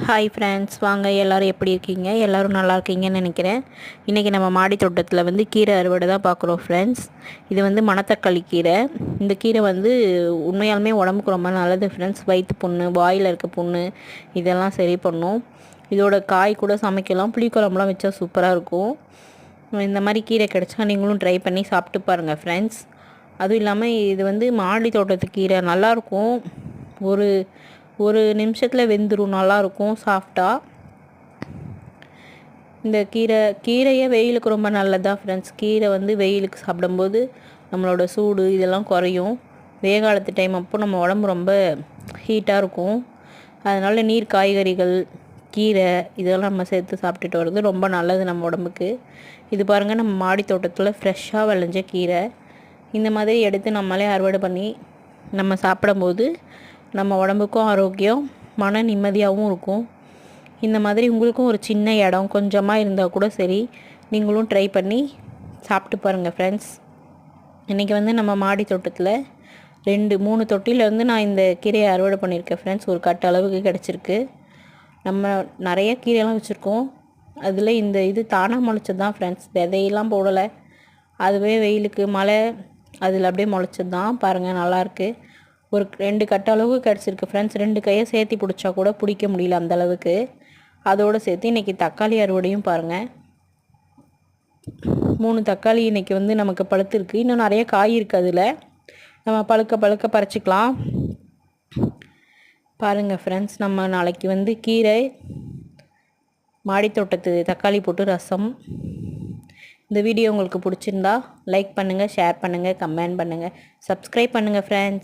Hi friends வாங்க எல்லோரும் எப்படி இருக்கீங்க? எல்லோரும் நல்லா இருக்கீங்கன்னு நினைக்கிறேன். இன்றைக்கி நம்ம மாடி தோட்டத்தில் வந்து கீரை அறுவடை தான் பார்க்குறோம் ஃப்ரெண்ட்ஸ் இது வந்து மணத்தக்காளி கீரை. இந்த கீரை வந்து உண்மையாலுமே உடம்புக்கு ரொம்ப நல்லது ஃப்ரெண்ட்ஸ் வயிற்று புண்ணு வாயில் இருக்க புண்ணு இதெல்லாம் சரி பண்ணும். இதோட காய் கூட சமைக்கலாம். புளிக்குழம்புலாம் வச்சா சூப்பராக இருக்கும். இந்த மாதிரி கீரை கிடச்சா நீங்களும் ட்ரை பண்ணி சாப்பிட்டு பாருங்கள் ஃப்ரெண்ட்ஸ் அதுவும் இல்லாமல் இது வந்து மாடி தோட்டத்து கீரை. நல்லாயிருக்கும் ஒரு ஒரு நிமிஷத்தில் வெந்துடும் நல்லாயிருக்கும் சாஃப்டாக இந்த கீரை கீரையே வெயிலுக்கு ரொம்ப நல்லதா ஃப்ரெண்ட்ஸ் கீரை வந்து வெயிலுக்கு சாப்பிடும்போது நம்மளோட சூடு இதெல்லாம் குறையும். வேகாலத்து டைம் அப்போ நம்ம உடம்பு ரொம்ப ஹீட்டாக இருக்கும். அதனால் நீர் காய்கறிகள் கீரை இதெல்லாம் நம்ம சேர்த்து சாப்பிட்டுட்டு வர்றது ரொம்ப நல்லது நம்ம உடம்புக்கு. இது பாருங்கள் நம்ம மாடி தோட்டத்தில் ஃப்ரெஷ்ஷாக விளைஞ்ச கீரை. இந்த மாதிரி எடுத்து நம்மளே அறுவடை பண்ணி நம்ம சாப்பிடும்போது நம்ம உடம்புக்கும் ஆரோக்கியம் மன நிம்மதியாகவும் இருக்கும். இந்த மாதிரி உங்களுக்கும் ஒரு சின்ன இடம் கொஞ்சமாக இருந்தால் கூட சரி நீங்களும் ட்ரை பண்ணி சாப்பிட்டு பாருங்கள் ஃப்ரெண்ட்ஸ் இன்றைக்கி வந்து நம்ம மாடி தோட்டத்தில் ரெண்டு மூணு தொட்டிலேருந்து நான் இந்த கீரையை அறுவடை பண்ணியிருக்கேன் ஃப்ரெண்ட்ஸ் ஒரு கட்ட அளவுக்கு கிடச்சிருக்கு. நம்ம நிறைய கீரையெல்லாம் வச்சுருக்கோம். அதில் இந்த இது தானாக முளைச்சது தான் ஃப்ரெண்ட்ஸ் விதையெல்லாம் போடலை. அதுவே வெயிலுக்கு மழை அதில் அப்படியே முளைச்சது தான் பாருங்கள் நல்லாயிருக்கு ஒரு ரெண்டு கட்ட அளவு கிடச்சிருக்கு ஃப்ரெண்ட்ஸ் ரெண்டு கையை சேர்த்து பிடிச்சா கூட பிடிக்க முடியல அந்த அளவுக்கு. அதோடு சேர்த்து இன்றைக்கி தக்காளி அறுவடையும் பாருங்கள் மூணு தக்காளி இன்றைக்கி வந்து நமக்கு பழுத்துருக்கு. இன்னும் நிறைய காய் இருக்குது அதில். நம்ம பழுக்க பழுக்க பறிச்சிக்கலாம். பாருங்கள் ஃப்ரெண்ட்ஸ் நம்ம நாளைக்கு வந்து கீரை மாடித்தோட்டத்து தக்காளி போட்டு ரசம். இந்த வீடியோ உங்களுக்கு பிடிச்சிருந்தா லைக் பண்ணுங்கள் ஷேர் பண்ணுங்கள் கமெண்ட் பண்ணுங்கள் சப்ஸ்கிரைப் பண்ணுங்கள் ஃப்ரெண்ட்ஸ்